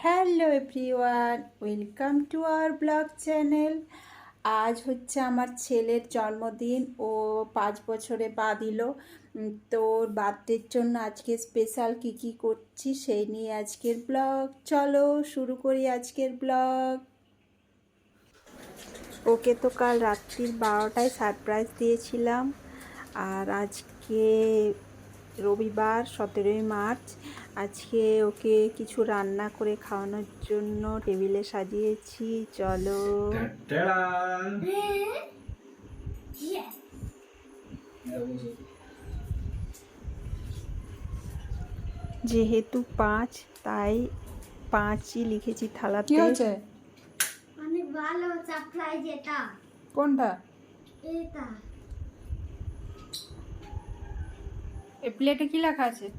Hello everyone welcome to our blog channel. আজ হচ্ছে আমার ছেলের জন্মদিন ও পাঁচ বছরে পা দিল। উম, তো ওর বার্থডের জন্য আজকে স্পেশাল কি কি করছি সেই নিয়ে আজকের ব্লগ। চলো শুরু করি আজকের ব্লগ। ওকে তো কাল রাত্রির বারোটায় সারপ্রাইজ দিয়েছিলাম। আর আজকে রবিবার সতেরোই মার্চ। আজকে ওকে কিছু রান্না করে খাওয়ানোর জন্য টেবিলে সাজিয়েছি। চলো। যেহেতু পাঁচ তাই পাঁচই লিখেছি থালাতে। অনেক ভালো সারপ্রাইজ এটা কোনটা? এটা এই প্লেটে কি লেখা আছে?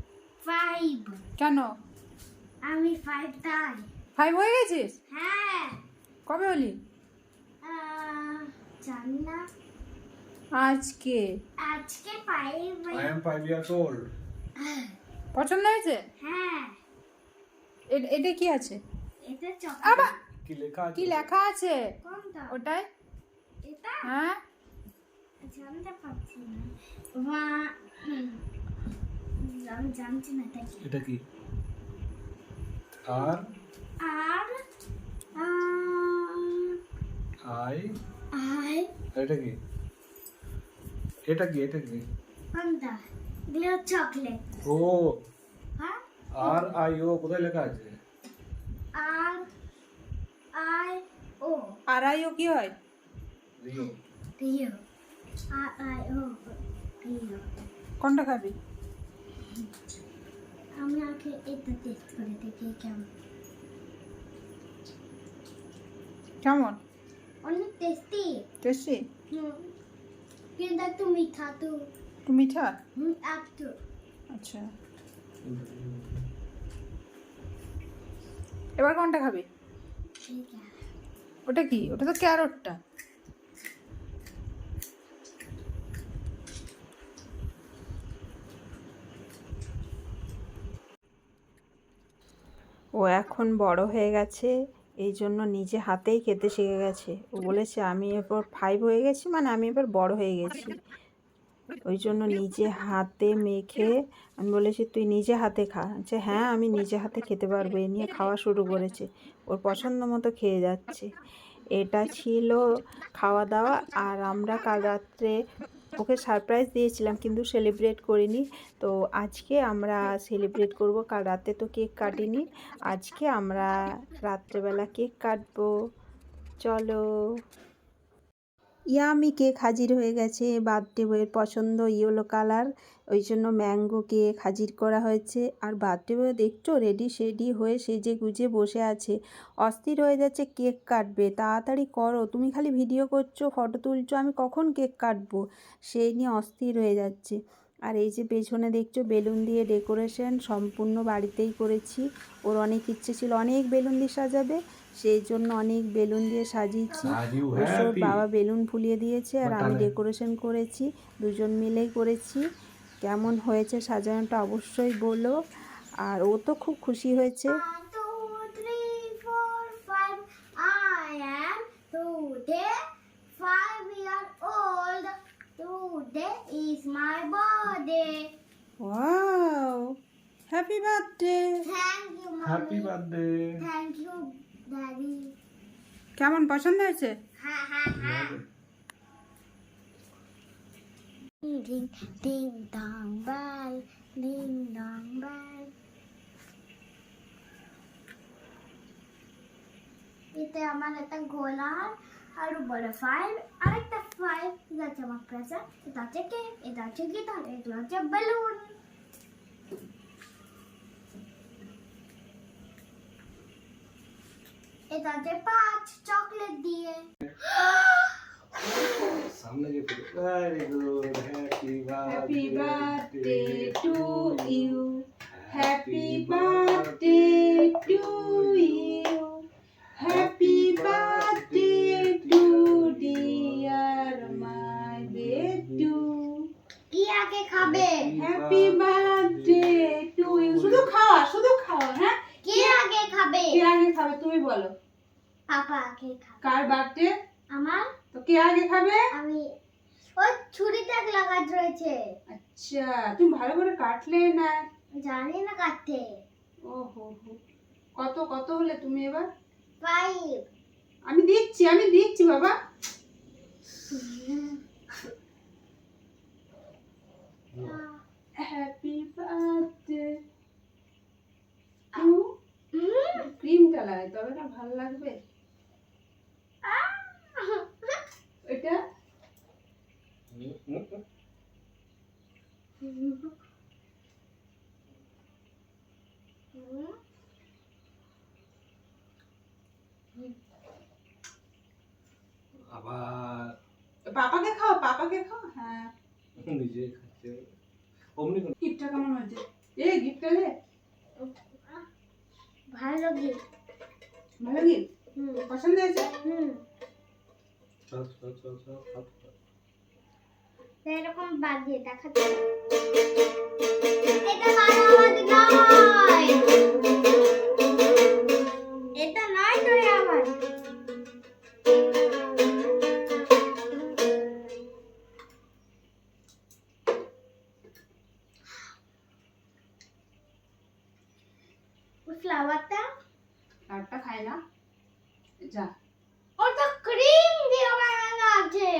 ফাইভ কেন? আমি ফাইভ তাই। ফাইভ হয়ে গেছিস? হ্যাঁ। কবে হলি? জানি না। আজকে। আজকে five I am five years old. পছন্দ হয়েছে? হ্যাঁ। এ- এটা কি আছে? এটা চকলেট। কি লেখা আছে? কি লেখা আছে? কোনটা? ওটাই। এটা? হ্যাঁ। জানতে পারছি না। আমি জানছি না এটা কি? এটা কি? আর? আর? আই? আই? এটা কি? এটা কি? এটা কি? কোনটা এগুলো চকলেট। ও। হ্যাঁ? আর আই ও কোথায় লেখা আছে? আর আই ও। আড়াইও কি হয়? Rio. Rio. R I O Rio. কোনটা খাবি? আমি আগে এটা টেস্ট করে দেখি কেমন? কেমন? অনেক টেস্টি টেস্টি কিন্তু একটু মিঠা তো। একটু মিঠা? হুম একটু। আচ্ছা। এবার কোনটা খাবি? ওটা কি? ওটা তো ক্যারটটা। ও এখন বড় হয়ে গেছে, এই জন্য নিজে হাতেই খেতে শিখে গেছে। ও বলেছে, আমি এরপর ফাইভ হয়ে গেছি মানে আমি এবার বড় হয়ে গেছি। ওই জন্য নিজে হাতে মেখে, আমি বলেছি, তুই নিজে হাতে খা। যে হ্যাঁ আমি নিজে হাতে খেতে পারব, এ নিয়ে খাওয়া শুরু করেছে। ওর পছন্দ মতো খেয়ে যাচ্ছে। এটা ছিল খাওয়া দাওয়া, আর আমরা কাল রাত্রে ওকে সারপ্রাইজ দিয়েছিলাম, কিন্তু সেলিব্রেট করিনি। তো আজকে আমরা সেলিব্রেট করব, কাল রাতে তো কেক কাটিনি। আজকে আমরা রাত্রেবেলা কেক কাটবো। চলো। ইয়ামি কেক হাজির হয়ে গেছে, বার্থডে বইয়ের পছন্দ ইয়েলো কালার, ওই জন্য ম্যাঙ্গো কেক হাজির করা হয়েছে। আর বার্থডে বই দেখছ, রেডি সেডি হয়ে সেজে গুজে বসে আছে। অস্থির হয়ে যাচ্ছে কেক কাটবে, তাড়াতাড়ি করো, তুমি খালি ভিডিও করছ, ফটো তুলছো, আমি কখন কেক কাটবো? সেই নিয়ে অস্থির হয়ে যাচ্ছে। আর এই যে পেছনে দেখছ বেলুন দিয়ে ডেকোরেশন সম্পূর্ণ বাড়িতেই করেছি। ওর অনেক ইচ্ছে ছিল অনেক বেলুন দিয়ে সাজাবে সেই জন্য অনেক বেলুন দিয়ে সাজিয়েছি। ওর বাবা বেলুন ফুলিয়ে দিয়েছে আর আমি ডেকোরেশন করেছি দুজন মিলেই করেছি। কেমন হয়েছে সাজানোটা অবশ্যই বলো। আর ও তো খুব খুশি হয়েছে। Five year old. Today is my birthday. Wow happy birthday Thank you, mommy. Happy birthday Thank you, daddy. কেমন পছন্দ হয়েছে Ha ha ha. Ding ding dong bell, ding dong bell. এতে আমার একটা গোলার আর বড় ফাইল আর একটা ফাইল এটা হচ্ছে আমার প্রেসার এটা হচ্ছে কে এটা হচ্ছে গিটার এটা হচ্ছে বেলুন এটা হচ্ছে পাঁচ চকলেট দিয়ে সামনে যে very good happy happy birthday to you happy happy birthday to you happy birthday to dear my বেটু কি আগে খাবে হ্যাপি বার্থডে টু ইউ শুধু খাওয়া শুধু খাওয়া হ্যাঁ কে আগে খাবে তুমি বলো। পাপা আগে খাবে? কার বার্থডে? আমার? তো কে আগে খাবে? আমি। ওই ছুরিতে লাগাত রয়েছে। আচ্ছা তুমি ভালো করে কাটলে না? জানি না কাটতে। ও হো। হো কত কত হলে তুমি এবার? ফাইভ আমি দিচ্ছি আমি দিচ্ছি বাবা হ্যাপি বার্থডে তবে না ভালো লাগবে? এটা আবার পাপাকে খাও পাপাকে খাও? হ্যাঁ। নিজে খাচ্ছে। অমনি করে- গিফটটা কেমন হয়েছে? এ গিফট এলে ভালো গিফট। ভালো হুম। পছন্দ হয়েছে। এরকম বাজিয়ে দেখাতে এটা নয়। এটা নয় তো আমার ফ্লাওয়ারটা কারটা খায় না। যা। ওটা ক্রিম দিয়ে বানানো আছে।